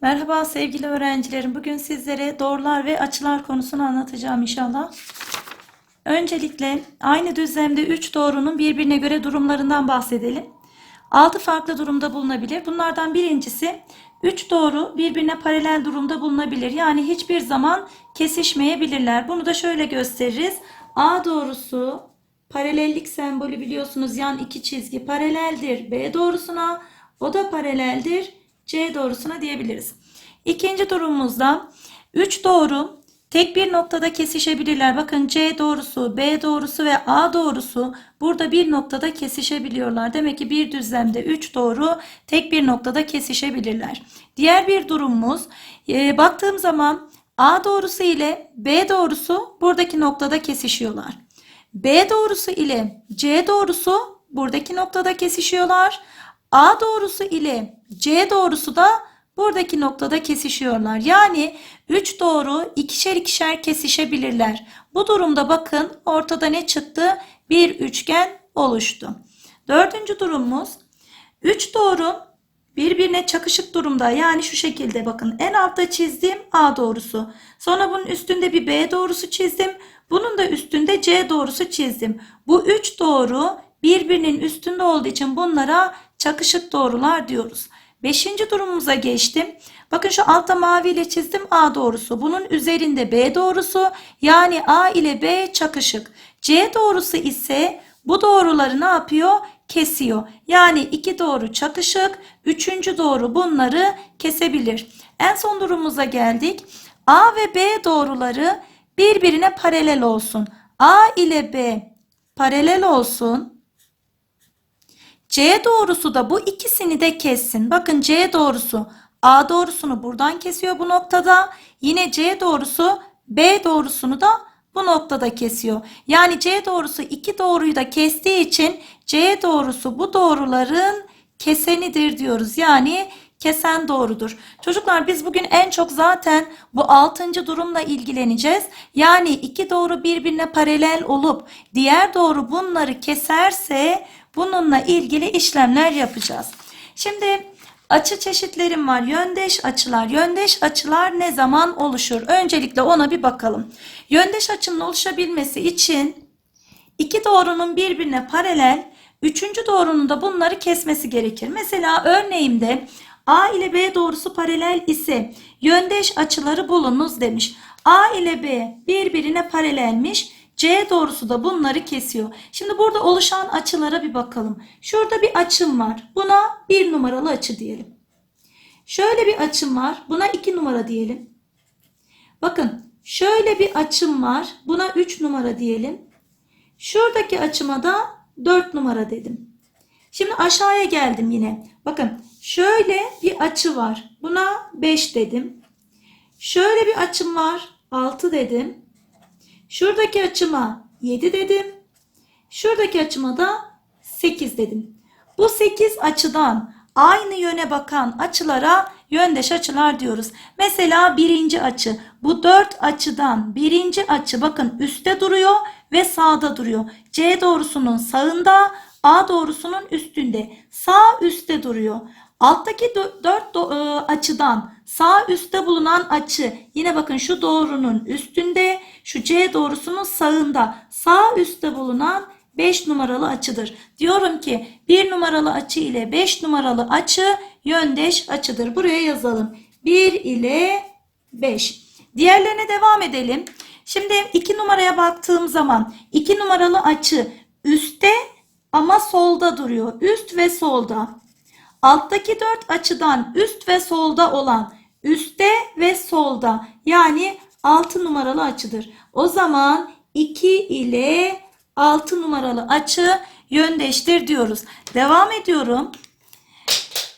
Merhaba sevgili öğrencilerim. Bugün sizlere doğrular ve açılar konusunu anlatacağım inşallah. Öncelikle aynı düzlemde 3 doğrunun birbirine göre durumlarından bahsedelim. 6 farklı durumda bulunabilir. Bunlardan birincisi 3 doğru birbirine paralel durumda bulunabilir. Yani hiçbir zaman kesişmeyebilirler. Bunu da şöyle gösteririz. A doğrusu paralellik sembolü biliyorsunuz yan iki çizgi paraleldir B doğrusuna. O da paraleldir C doğrusuna diyebiliriz. İkinci durumumuzda 3 doğru tek bir noktada kesişebilirler. Bakın C doğrusu, B doğrusu ve A doğrusu burada bir noktada kesişebiliyorlar. Demek ki bir düzlemde 3 doğru tek bir noktada kesişebilirler. Diğer bir durumumuz e, baktığım zaman A doğrusu ile B doğrusu buradaki noktada kesişiyorlar. B doğrusu ile C doğrusu buradaki noktada kesişiyorlar. A doğrusu ile C doğrusu da buradaki noktada kesişiyorlar. Yani 3 doğru ikişer ikişer kesişebilirler. Bu durumda bakın ortada ne çıktı? Bir üçgen oluştu. Dördüncü durumumuz 3 doğru birbirine çakışık durumda. Yani şu şekilde bakın en altta çizdiğim A doğrusu. Sonra bunun üstünde bir B doğrusu çizdim. Bunun da üstünde C doğrusu çizdim. Bu 3 doğru birbirinin üstünde olduğu için bunlara çakışık doğrular diyoruz. Beşinci durumumuza geçtim. Bakın şu altta mavi ile çizdim A doğrusu. Bunun üzerinde B doğrusu yani A ile B çakışık. C doğrusu ise bu doğruları ne yapıyor? Kesiyor. Yani iki doğru çakışık. Üçüncü doğru bunları kesebilir. En son durumumuza geldik. A ve B doğruları birbirine paralel olsun. A ile B paralel olsun. C doğrusu da bu ikisini de kessin. Bakın C doğrusu A doğrusunu buradan kesiyor bu noktada. Yine C doğrusu B doğrusunu da bu noktada kesiyor. Yani C doğrusu iki doğruyu da kestiği için C doğrusu bu doğruların kesenidir diyoruz. Yani kesen doğrudur. Çocuklar biz bugün en çok zaten bu altıncı durumla ilgileneceğiz. Yani iki doğru birbirine paralel olup diğer doğru bunları keserse bununla ilgili işlemler yapacağız. Şimdi açı çeşitlerim var. Yöndeş açılar. Yöndeş açılar ne zaman oluşur? Öncelikle ona bir bakalım. Yöndeş açının oluşabilmesi için iki doğrunun birbirine paralel, üçüncü doğrunun da bunları kesmesi gerekir. Mesela örneğimde A ile B doğrusu paralel ise yöndeş açıları bulunuz demiş. A ile B birbirine paralelmiş. C doğrusu da bunları kesiyor. Şimdi burada oluşan açılara bir bakalım. Şurada bir açım var. Buna bir numaralı açı diyelim. Şöyle bir açım var. Buna iki numara diyelim. Bakın şöyle bir açım var. Buna 3 numara diyelim. Şuradaki açıma da 4 numara dedim. Şimdi aşağıya geldim yine. Bakın şöyle bir açı var. Buna 5 dedim. Şöyle bir açım var. 6 dedim. Şuradaki açıma 7 dedim. Şuradaki açıma da 8 dedim. Bu 8 açıdan aynı yöne bakan açılara yöndeş açılar diyoruz. Mesela birinci açı. Bu 4 açıdan birinci açı bakın üstte duruyor ve sağda duruyor. C doğrusunun sağında, A doğrusunun üstünde. Sağ üstte duruyor. Alttaki 4 açıdan sağ üstte bulunan açı yine bakın şu doğrunun üstünde şu C doğrusunun sağında sağ üstte bulunan 5 numaralı açıdır. Diyorum ki 1 numaralı açı ile 5 numaralı açı yöndeş açıdır. Buraya yazalım. 1 ile 5. Diğerlerine devam edelim. Şimdi 2 numaraya baktığım zaman 2 numaralı açı üstte ama solda duruyor. Üst ve solda. Alttaki 4 açıdan üst ve solda olan üstte ve solda yani 6 numaralı açıdır. O zaman 2 ile 6 numaralı açı yöndeştir diyoruz. Devam ediyorum.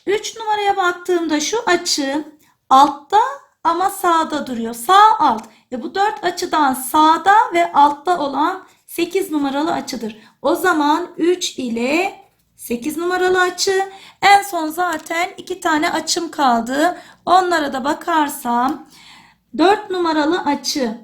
3 numaraya baktığımda şu açı altta ama sağda duruyor. Sağ alt. Ve bu 4 açıdan sağda ve altta olan 8 numaralı açıdır. O zaman 3 ile 8 numaralı açı. En son zaten 2 tane açım kaldı. Onlara da bakarsam 4 numaralı açı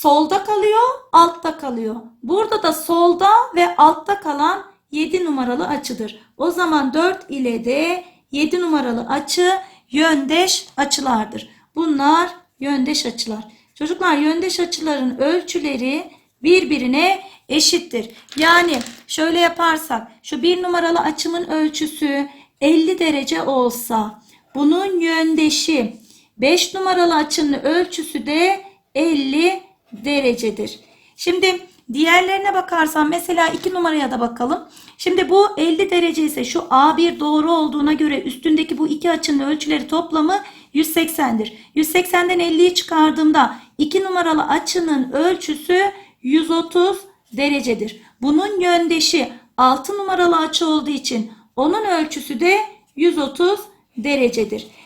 solda kalıyor, altta kalıyor. Burada da solda ve altta kalan 7 numaralı açıdır. O zaman 4 ile de 7 numaralı açı yöndeş açılardır. Bunlar yöndeş açılar. Çocuklar yöndeş açıların ölçüleri birbirine eşittir. Yani şöyle yaparsak şu bir numaralı açımın ölçüsü 50 derece olsa bunun yöndeşi 5 numaralı açının ölçüsü de 50 derecedir. Şimdi diğerlerine bakarsan mesela 2 numaraya da bakalım. Şimdi bu 50 derece ise şu A1 doğru olduğuna göre üstündeki bu iki açının ölçüleri toplamı 180'dir. 180'den 50'yi çıkardığımda 2 numaralı açının ölçüsü 130 derecedir. Bunun yöndeşi 6 numaralı açı olduğu için onun ölçüsü de 130 derecedir.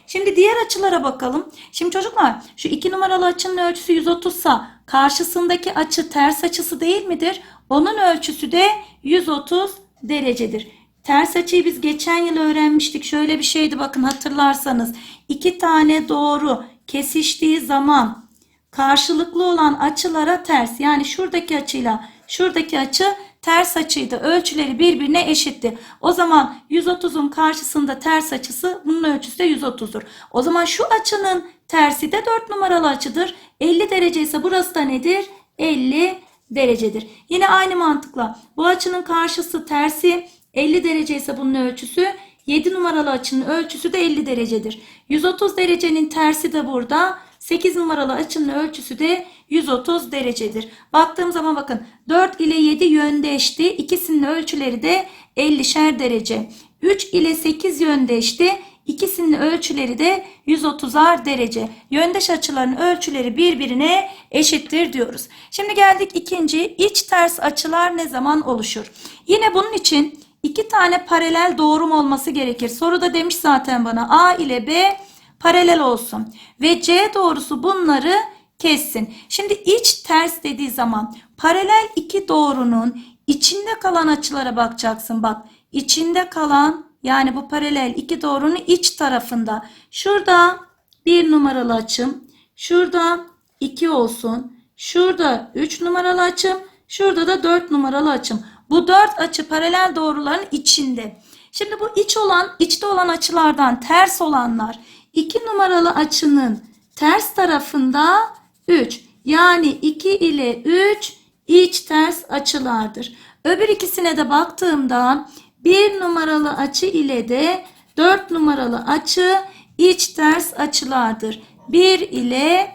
Şimdi diğer açılara bakalım. Şimdi çocuklar şu 2 numaralı açının ölçüsü 130 sa karşısındaki açı ters açısı değil midir? Onun ölçüsü de 130 derecedir. Ters açıyı biz geçen yıl öğrenmiştik. Şöyle bir şeydi bakın hatırlarsanız. iki tane doğru kesiştiği zaman karşılıklı olan açılara ters. Yani şuradaki açıyla şuradaki açı ters açıydı. Ölçüleri birbirine eşitti. O zaman 130'un karşısında ters açısı bunun ölçüsü de 130'dur. O zaman şu açının tersi de 4 numaralı açıdır. 50 derece ise burası da nedir? 50 derecedir. Yine aynı mantıkla bu açının karşısı tersi 50 derece ise bunun ölçüsü 7 numaralı açının ölçüsü de 50 derecedir. 130 derecenin tersi de burada. 8 numaralı açının ölçüsü de 130 derecedir. Baktığım zaman bakın 4 ile 7 yöndeşti. İkisinin ölçüleri de 50'şer derece. 3 ile 8 yöndeşti. İkisinin ölçüleri de 130'ar derece. Yöndeş açıların ölçüleri birbirine eşittir diyoruz. Şimdi geldik ikinci iç ters açılar ne zaman oluşur? Yine bunun için iki tane paralel doğrum olması gerekir. Soruda demiş zaten bana A ile B paralel olsun. Ve C doğrusu bunları kessin. Şimdi iç ters dediği zaman paralel iki doğrunun içinde kalan açılara bakacaksın. Bak içinde kalan yani bu paralel iki doğrunun iç tarafında. Şurada bir numaralı açım. Şurada 2 olsun. Şurada 3 numaralı açım. Şurada da 4 numaralı açım. Bu 4 açı paralel doğruların içinde. Şimdi bu iç olan, içte olan açılardan ters olanlar 2 numaralı açının ters tarafında 3. Yani 2 ile 3 iç ters açılardır. Öbür ikisine de baktığımda 1 numaralı açı ile de 4 numaralı açı iç ters açılardır. 1 ile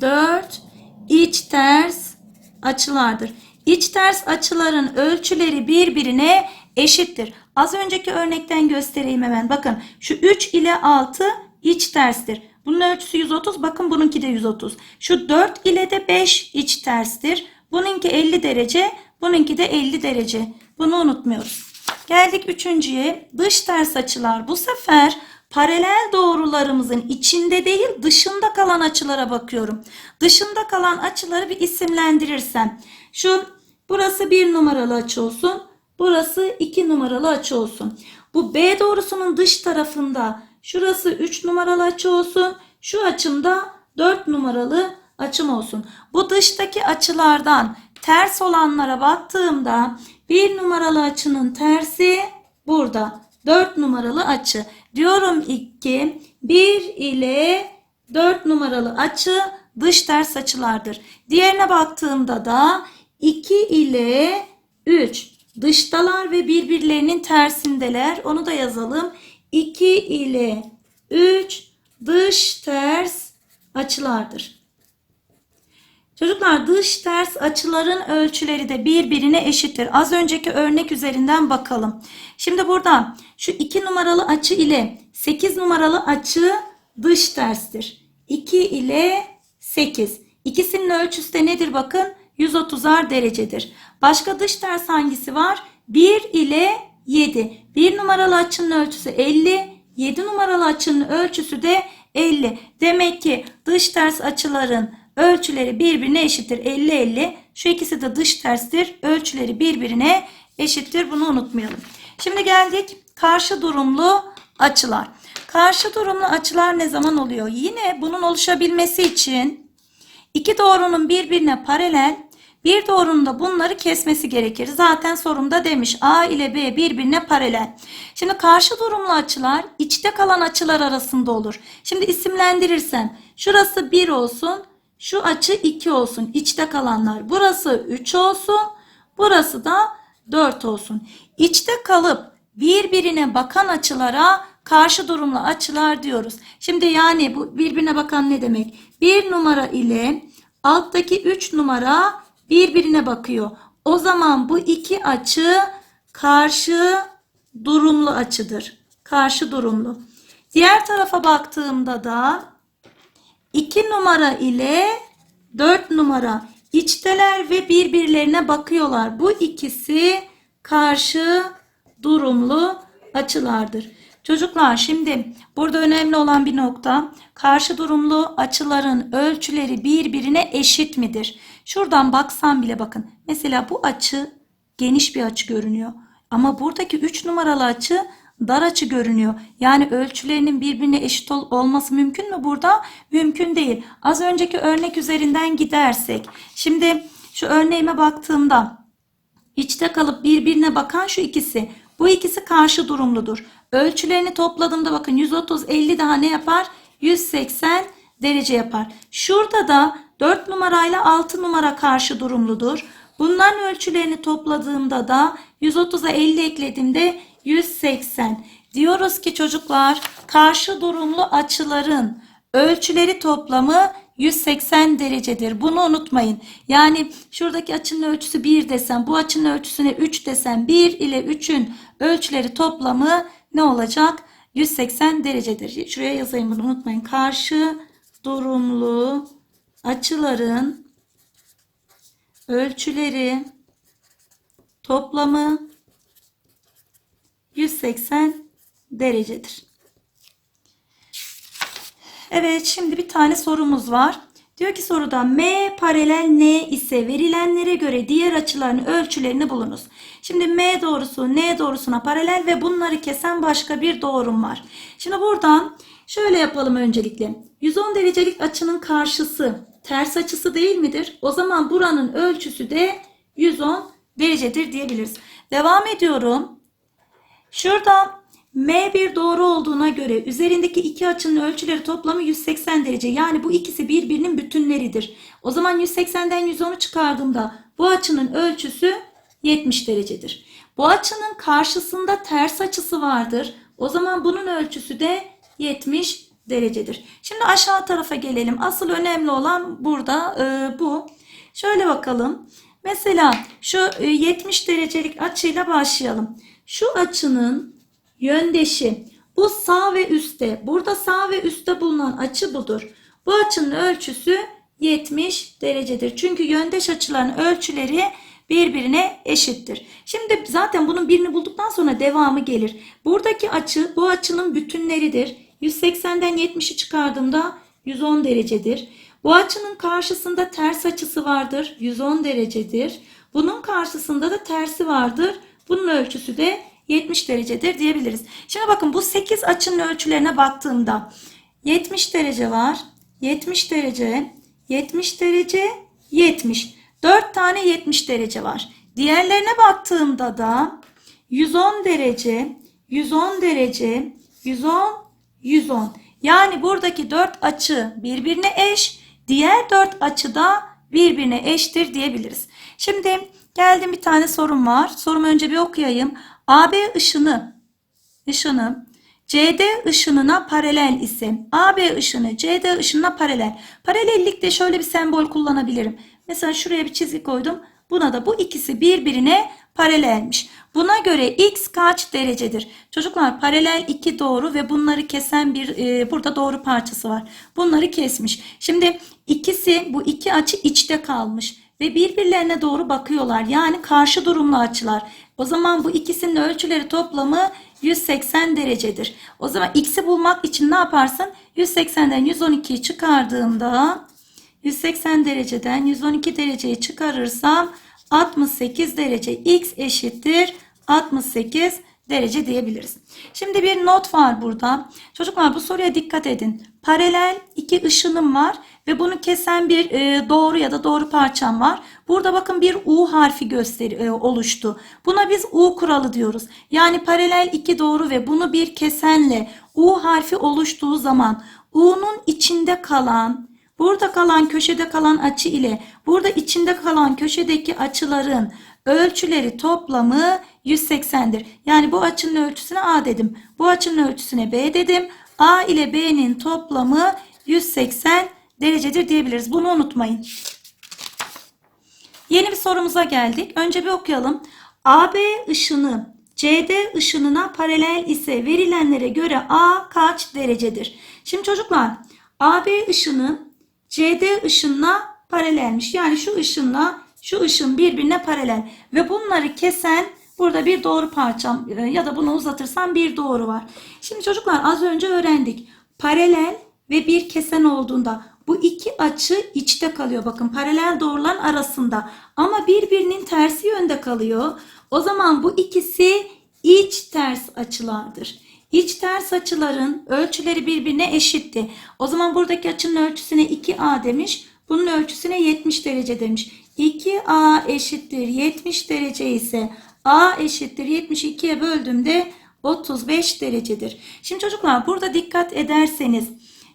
4 iç ters açılardır. İç ters açıların ölçüleri birbirine eşittir. Az önceki örnekten göstereyim hemen. Bakın şu 3 ile 6 iç terstir. Bunun ölçüsü 130. Bakın bununki de 130. Şu 4 ile de 5 iç terstir. Bununki 50 derece. Bununki de 50 derece. Bunu unutmuyoruz. Geldik üçüncüye. Dış ters açılar. Bu sefer paralel doğrularımızın içinde değil dışında kalan açılara bakıyorum. Dışında kalan açıları bir isimlendirirsem. Şu burası bir numaralı açı olsun. Burası 2 numaralı açı olsun. Bu B doğrusunun dış tarafında şurası 3 numaralı açı olsun. Şu açımda 4 numaralı açım olsun. Bu dıştaki açılardan ters olanlara baktığımda 1 numaralı açının tersi burada. 4 numaralı açı. Diyorum ki 1 ile 4 numaralı açı dış ters açılardır. Diğerine baktığımda da 2 ile 3 dıştalar ve birbirlerinin tersindeler. Onu da yazalım. 2 ile 3 dış ters açılardır. Çocuklar dış ters açıların ölçüleri de birbirine eşittir. Az önceki örnek üzerinden bakalım. Şimdi burada şu 2 numaralı açı ile 8 numaralı açı dış terstir. 2 ile 8. İkisinin ölçüsü de nedir bakın? 130'ar derecedir. Başka dış ters hangisi var? 1 ile 7. 1 numaralı açının ölçüsü 50. 7 numaralı açının ölçüsü de 50. Demek ki dış ters açıların ölçüleri birbirine eşittir. 50 50. Şu ikisi de dış terstir. Ölçüleri birbirine eşittir. Bunu unutmayalım. Şimdi geldik karşı durumlu açılar. Karşı durumlu açılar ne zaman oluyor? Yine bunun oluşabilmesi için iki doğrunun birbirine paralel Bir doğrunun da bunları kesmesi gerekir. Zaten sorumda demiş A ile B birbirine paralel. Şimdi karşı durumlu açılar içte kalan açılar arasında olur. Şimdi isimlendirirsem şurası 1 olsun. Şu açı 2 olsun. içte kalanlar. Burası 3 olsun. Burası da 4 olsun. İçte kalıp birbirine bakan açılara karşı durumlu açılar diyoruz. Şimdi yani bu birbirine bakan ne demek? Bir numara ile alttaki 3 numara birbirine bakıyor. O zaman bu iki açı karşı durumlu açıdır. Karşı durumlu. Diğer tarafa baktığımda da 2 numara ile 4 numara içteler ve birbirlerine bakıyorlar. Bu ikisi karşı durumlu açılardır. Çocuklar şimdi burada önemli olan bir nokta karşı durumlu açıların ölçüleri birbirine eşit midir? Şuradan baksam bile bakın. Mesela bu açı geniş bir açı görünüyor. Ama buradaki 3 numaralı açı dar açı görünüyor. Yani ölçülerinin birbirine eşit ol- olması mümkün mü burada? Mümkün değil. Az önceki örnek üzerinden gidersek. Şimdi şu örneğime baktığımda içte kalıp birbirine bakan şu ikisi. Bu ikisi karşı durumludur. Ölçülerini topladığımda bakın 130 50 daha ne yapar? 180 derece yapar. Şurada da 4 numarayla 6 numara karşı durumludur. Bunların ölçülerini topladığımda da 130'a 50 eklediğimde 180. Diyoruz ki çocuklar karşı durumlu açıların ölçüleri toplamı 180 derecedir. Bunu unutmayın. Yani şuradaki açının ölçüsü 1 desem, bu açının ölçüsüne 3 desem 1 ile 3'ün ölçüleri toplamı ne olacak? 180 derecedir. Şuraya yazayım bunu unutmayın. Karşı durumlu açıların ölçüleri toplamı 180 derecedir. Evet şimdi bir tane sorumuz var. Diyor ki soruda M paralel N ise verilenlere göre diğer açıların ölçülerini bulunuz. Şimdi M doğrusu N doğrusuna paralel ve bunları kesen başka bir doğrum var. Şimdi buradan şöyle yapalım öncelikle. 110 derecelik açının karşısı ters açısı değil midir? O zaman buranın ölçüsü de 110 derecedir diyebiliriz. Devam ediyorum. Şuradan M1 doğru olduğuna göre üzerindeki iki açının ölçüleri toplamı 180 derece. Yani bu ikisi birbirinin bütünleridir. O zaman 180'den 110'u çıkardığımda bu açının ölçüsü 70 derecedir. Bu açının karşısında ters açısı vardır. O zaman bunun ölçüsü de 70 derecedir. Şimdi aşağı tarafa gelelim. Asıl önemli olan burada e, bu. Şöyle bakalım. Mesela şu e, 70 derecelik açıyla başlayalım. Şu açının yöndeşi bu sağ ve üstte. Burada sağ ve üstte bulunan açı budur. Bu açının ölçüsü 70 derecedir. Çünkü yöndeş açıların ölçüleri birbirine eşittir. Şimdi zaten bunun birini bulduktan sonra devamı gelir. Buradaki açı bu açının bütünleridir. 180'den 70'i çıkardığımda 110 derecedir. Bu açının karşısında ters açısı vardır. 110 derecedir. Bunun karşısında da tersi vardır. Bunun ölçüsü de 70 derecedir diyebiliriz. Şimdi bakın bu 8 açının ölçülerine baktığımda 70 derece var. 70 derece, 70 derece, 70. 4 tane 70 derece var. Diğerlerine baktığımda da 110 derece, 110 derece, 110, 110. Yani buradaki 4 açı birbirine eş, diğer 4 açı da birbirine eştir diyebiliriz. Şimdi geldim bir tane sorum var. Sorumu önce bir okuyayım. AB ışını ışını CD ışınına paralel ise AB ışını CD ışınına paralel. Paralellikte şöyle bir sembol kullanabilirim. Mesela şuraya bir çizgi koydum. Buna da bu ikisi birbirine paralelmiş. Buna göre x kaç derecedir? Çocuklar paralel iki doğru ve bunları kesen bir e, burada doğru parçası var. Bunları kesmiş. Şimdi ikisi bu iki açı içte kalmış ve birbirlerine doğru bakıyorlar. Yani karşı durumlu açılar. O zaman bu ikisinin ölçüleri toplamı 180 derecedir. O zaman x'i bulmak için ne yaparsın? 180'den 112'yi çıkardığımda 180 dereceden 112 dereceyi çıkarırsam 68 derece x eşittir 68 derece diyebiliriz. Şimdi bir not var burada. Çocuklar bu soruya dikkat edin. Paralel iki ışınım var ve bunu kesen bir e, doğru ya da doğru parçam var. Burada bakın bir U harfi gösteri e, oluştu. Buna biz U kuralı diyoruz. Yani paralel iki doğru ve bunu bir kesenle U harfi oluştuğu zaman U'nun içinde kalan burada kalan köşede kalan açı ile burada içinde kalan köşedeki açıların ölçüleri toplamı 180'dir. Yani bu açının ölçüsüne A dedim. Bu açının ölçüsüne B dedim. A ile B'nin toplamı 180 derecedir diyebiliriz. Bunu unutmayın. Yeni bir sorumuza geldik. Önce bir okuyalım. AB ışını CD ışınına paralel ise verilenlere göre A kaç derecedir? Şimdi çocuklar AB ışını CD ışınına paralelmiş. Yani şu ışınla şu ışın birbirine paralel. Ve bunları kesen burada bir doğru parçam e, ya da bunu uzatırsam bir doğru var. Şimdi çocuklar az önce öğrendik. Paralel ve bir kesen olduğunda bu iki açı içte kalıyor. Bakın paralel doğruların arasında. Ama birbirinin tersi yönde kalıyor. O zaman bu ikisi iç ters açılardır. İç ters açıların ölçüleri birbirine eşitti. O zaman buradaki açının ölçüsüne 2A demiş. Bunun ölçüsüne 70 derece demiş. 2A eşittir 70 derece ise A eşittir 72'ye böldüğümde 35 derecedir. Şimdi çocuklar burada dikkat ederseniz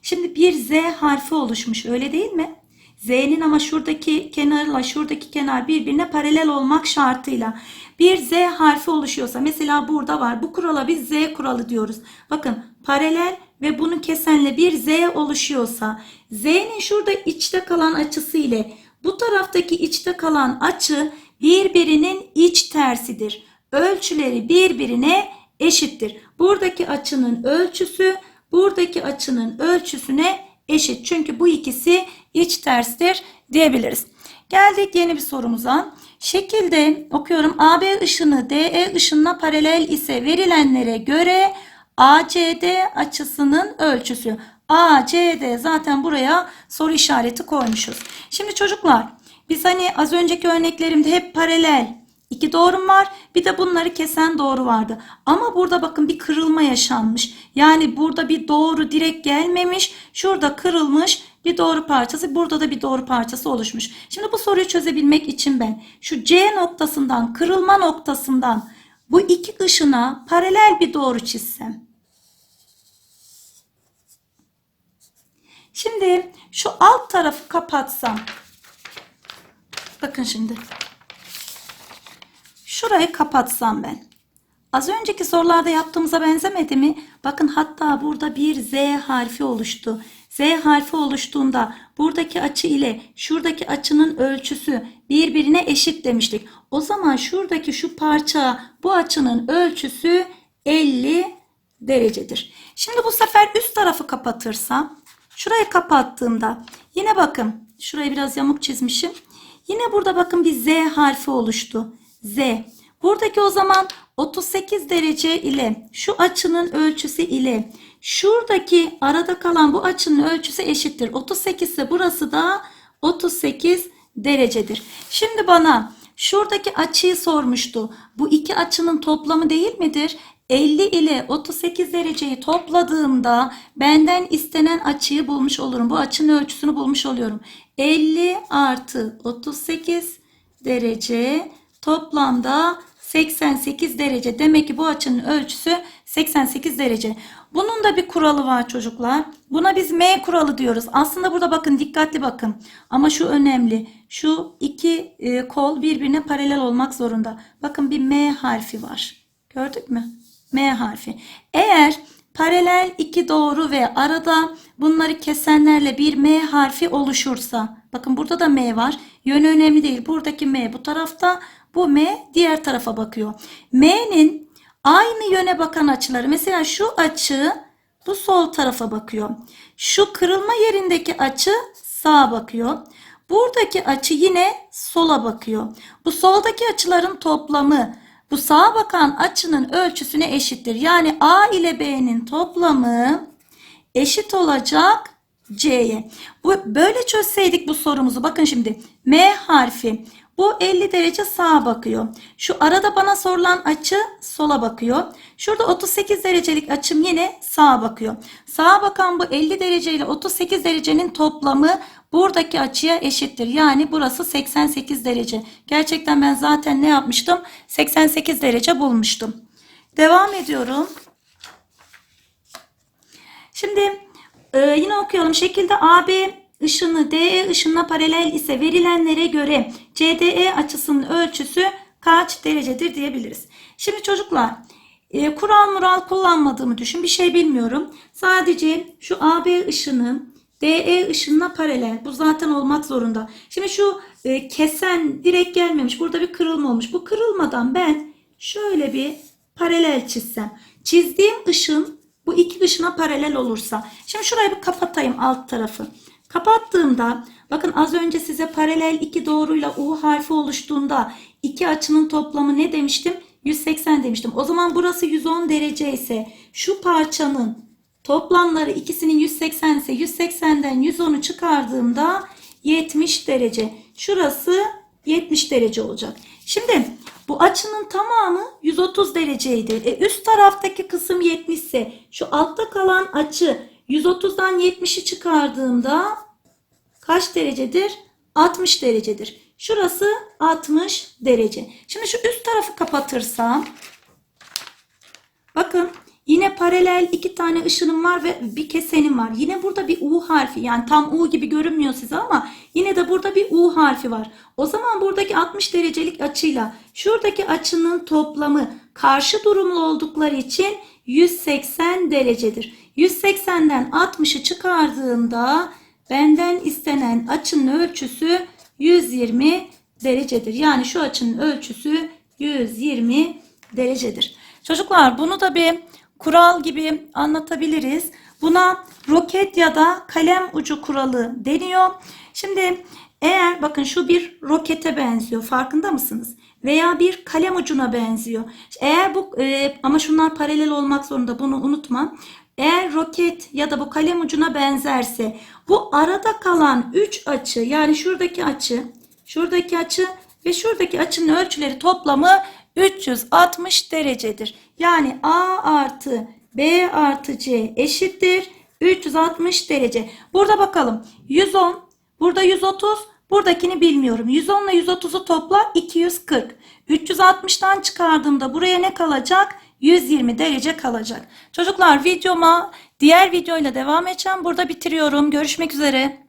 şimdi bir Z harfi oluşmuş öyle değil mi? Z'nin ama şuradaki kenarla şuradaki kenar birbirine paralel olmak şartıyla bir Z harfi oluşuyorsa mesela burada var. Bu kurala biz Z kuralı diyoruz. Bakın paralel ve bunu kesenle bir Z oluşuyorsa Z'nin şurada içte kalan açısı ile bu taraftaki içte kalan açı birbirinin iç tersidir. Ölçüleri birbirine eşittir. Buradaki açının ölçüsü buradaki açının ölçüsüne eşit. Çünkü bu ikisi iç terstir diyebiliriz. Geldik yeni bir sorumuza. Şekilde okuyorum. AB ışını DE ışınına paralel ise verilenlere göre ACD açısının ölçüsü. ACD zaten buraya soru işareti koymuşuz. Şimdi çocuklar biz hani az önceki örneklerimde hep paralel iki doğrum var. Bir de bunları kesen doğru vardı. Ama burada bakın bir kırılma yaşanmış. Yani burada bir doğru direkt gelmemiş. Şurada kırılmış bir doğru parçası. Burada da bir doğru parçası oluşmuş. Şimdi bu soruyu çözebilmek için ben şu C noktasından kırılma noktasından bu iki ışına paralel bir doğru çizsem. Şimdi şu alt tarafı kapatsam. Bakın şimdi. Şurayı kapatsam ben. Az önceki sorularda yaptığımıza benzemedi mi? Bakın hatta burada bir Z harfi oluştu. Z harfi oluştuğunda buradaki açı ile şuradaki açının ölçüsü birbirine eşit demiştik. O zaman şuradaki şu parça bu açının ölçüsü 50 derecedir. Şimdi bu sefer üst tarafı kapatırsam şurayı kapattığımda yine bakın şurayı biraz yamuk çizmişim. Yine burada bakın bir Z harfi oluştu. Z. Buradaki o zaman 38 derece ile şu açının ölçüsü ile şuradaki arada kalan bu açının ölçüsü eşittir. 38 ise burası da 38 derecedir. Şimdi bana şuradaki açıyı sormuştu. Bu iki açının toplamı değil midir? 50 ile 38 dereceyi topladığımda benden istenen açıyı bulmuş olurum. Bu açının ölçüsünü bulmuş oluyorum. 50 artı 38 derece toplamda 88 derece. Demek ki bu açının ölçüsü 88 derece. Bunun da bir kuralı var çocuklar. Buna biz M kuralı diyoruz. Aslında burada bakın dikkatli bakın. Ama şu önemli. Şu iki e, kol birbirine paralel olmak zorunda. Bakın bir M harfi var. Gördük mü? M harfi. Eğer paralel iki doğru ve arada bunları kesenlerle bir M harfi oluşursa. Bakın burada da M var. Yönü önemli değil. Buradaki M bu tarafta. Bu M diğer tarafa bakıyor. M'nin aynı yöne bakan açıları. Mesela şu açı bu sol tarafa bakıyor. Şu kırılma yerindeki açı sağa bakıyor. Buradaki açı yine sola bakıyor. Bu soldaki açıların toplamı bu sağa bakan açının ölçüsüne eşittir. Yani A ile B'nin toplamı eşit olacak C'ye. Bu böyle çözseydik bu sorumuzu bakın şimdi M harfi Bu 50 derece sağa bakıyor. Şu arada bana sorulan açı sola bakıyor. Şurada 38 derecelik açım yine sağa bakıyor. Sağa bakan bu 50 derece ile 38 derecenin toplamı buradaki açıya eşittir. Yani burası 88 derece. Gerçekten ben zaten ne yapmıştım? 88 derece bulmuştum. Devam ediyorum. Şimdi e, yine okuyalım. Şekilde AB ışını DE ışınına paralel ise verilenlere göre CDE açısının ölçüsü kaç derecedir diyebiliriz. Şimdi çocuklar e, kural mural kullanmadığımı düşün. Bir şey bilmiyorum. Sadece şu AB ışını DE ışınına paralel. Bu zaten olmak zorunda. Şimdi şu e, kesen direkt gelmemiş. Burada bir kırılma olmuş. Bu kırılmadan ben şöyle bir paralel çizsem. Çizdiğim ışın bu iki ışına paralel olursa. Şimdi şurayı bir kapatayım alt tarafı. Kapattığımda bakın az önce size paralel iki doğruyla U harfi oluştuğunda iki açının toplamı ne demiştim? 180 demiştim. O zaman burası 110 derece ise şu parçanın toplamları ikisinin 180 ise 180'den 110'u çıkardığımda 70 derece. Şurası 70 derece olacak. Şimdi bu açının tamamı 130 dereceydi. E, üst taraftaki kısım 70 ise şu altta kalan açı 130'dan 70'i çıkardığımda kaç derecedir? 60 derecedir. Şurası 60 derece. Şimdi şu üst tarafı kapatırsam bakın yine paralel iki tane ışınım var ve bir kesenim var. Yine burada bir U harfi yani tam U gibi görünmüyor size ama yine de burada bir U harfi var. O zaman buradaki 60 derecelik açıyla şuradaki açının toplamı karşı durumlu oldukları için 180 derecedir. 180'den 60'ı çıkardığımda benden istenen açının ölçüsü 120 derecedir. Yani şu açının ölçüsü 120 derecedir. Çocuklar bunu da bir kural gibi anlatabiliriz. Buna roket ya da kalem ucu kuralı deniyor. Şimdi eğer bakın şu bir rokete benziyor farkında mısınız? Veya bir kalem ucuna benziyor. Eğer bu e, ama şunlar paralel olmak zorunda bunu unutma. Eğer roket ya da bu kalem ucuna benzerse bu arada kalan 3 açı yani şuradaki açı, şuradaki açı ve şuradaki açının ölçüleri toplamı 360 derecedir. Yani A artı B artı C eşittir 360 derece. Burada bakalım 110, burada 130, buradakini bilmiyorum. 110 ile 130'u topla 240. 360'tan çıkardığımda buraya ne kalacak? 120 derece kalacak. Çocuklar videoma diğer videoyla devam edeceğim. Burada bitiriyorum. Görüşmek üzere.